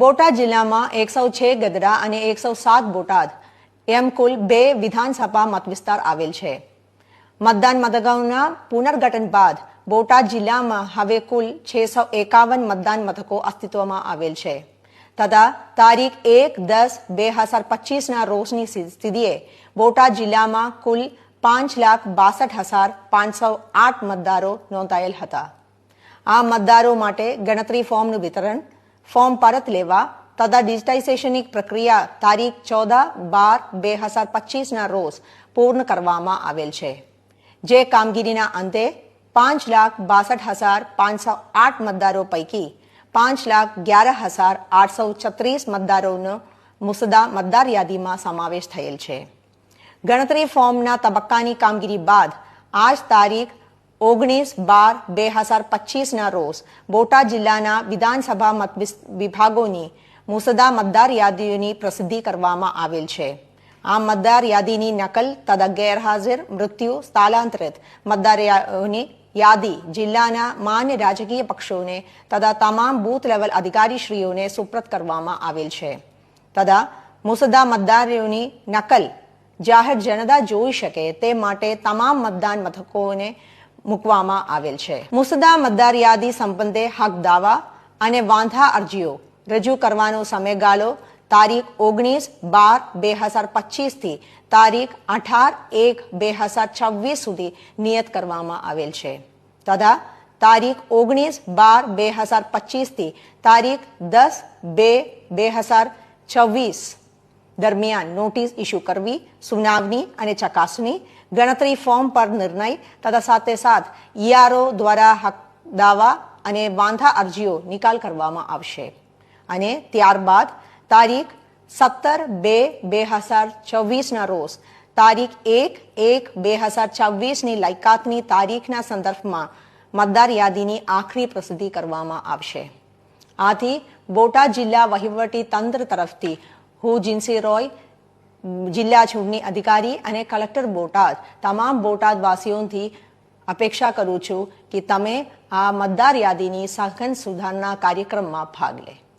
બોટાદ જિલ્લામાં એકસો છ ગદરા અને એકસો સાત બોટાદ એમ કુલ બે વિધાનસભા મતવિસ્તાર આવેલ છે. મતદાન મથકોના પુનર્ગઠન બાદ બોટાદ જિલ્લામાં હવે કુલ છસો એકાવન મતદાન મથકો અસ્તિત્વમાં આવેલ છે. તથા તારીખ એક દસ બે હજાર પચીસના રોજની સ્થિતિએ બોટાદ જિલ્લામાં કુલ પાંચ લાખ બાસઠ હજાર પાંચસો આઠ મતદારો નોંધાયેલ હતા. આ મતદારો માટે ગણતરી ફોર્મનું વિતરણ ફોર્મ પરત લેવા તથા ડિજિટાઇઝેશનની પ્રક્રિયા તારીખ ચૌદ બાર બે હજાર પચીસના રોજ પૂર્ણ કરવામાં આવેલ છે. જે કામગીરીના અંતે પાંચ લાખ બાસઠ હજાર પાંચસો આઠ મતદારો પૈકી પાંચ લાખ અગિયાર હજાર આઠસો છત્રીસ મતદારોનો મુસદ્દા મતદાર યાદીમાં સમાવેશ થયેલ છે. ગણતરી ફોર્મના તબક્કાની કામગીરી બાદ આજ તારીખ ઓગણીસ બાર બે હજાર પચીસના રોજ બોટાદ જિલ્લાના વિધાનસભા મત વિભાગોની મુસદ્દા મતદાર યાદીઓની પ્રસિદ્ધિ કરવામાં આવેલ છે. આ મતદાર યાદીની નકલ તથા ગેરહાજર મૃત્યુ સ્થળાંતરિત મતદારોની યાદી જિલ્લાના માન્ય રાજકીય પક્ષોને તથા તમામ બૂથ લેવલ અધિકારીશ્રીઓને સુપ્રત કરવામાં આવેલ છે. તથા મુસદ્દા મતદારોની નકલ જાહેર જનતા જોઈ શકે તે માટે તમામ મતદાન મથકોને મૂકવામાં આવેલ છે. મુસદ્દા મતદાર યાદી સંબંધે હક દાવા અને વાંધા અરજીઓ રજૂ કરવાનો સમયગાળો તારીખ ઓગણીસ બાર બે હજાર પચીસથી તારીખ અઢાર એક બે હજાર છવ્વીસ સુધી નિયત કરવામાં આવેલ છે. તથા તારીખ ઓગણીસ બાર બે હજાર પચીસથી તારીખ દસ બે બે હજાર છવ્વીસ દરમિયાન નોટિસ ઇસ્યુ કરવી, સુનાવણી અને ચકાસણી, ગણતરી ફોર્મ પર નિર્ણય તથા સાથે સાથ ઈઆરઓ દ્વારા હક દાવા અને વાંધા અરજીઓ નિકાલ કરવામાં આવશે. અને ત્યારબાદ તારીખ સત્તર બે બે હજાર ચોવીસના રોજ, તારીખ એક એક બે હજાર છવ્વીસની લાયકાતની તારીખના સંદર્ભમાં મતદાર યાદીની આખરી પ્રસિદ્ધિ કરવામાં આવશે. આથી બોટાદ જિલ્લા વહીવટી તંત્ર તરફથી હું જિન્સી રોય, જિલ્લા ચૂંટણી અધિકારી અને કલેક્ટર બોટાદ. તમામ બોટાદવાસીઓથી અપેક્ષા કરું છું કે તમે આ મતદાર યાદીની સઘન સુધારના કાર્યક્રમમાં ભાગ લે.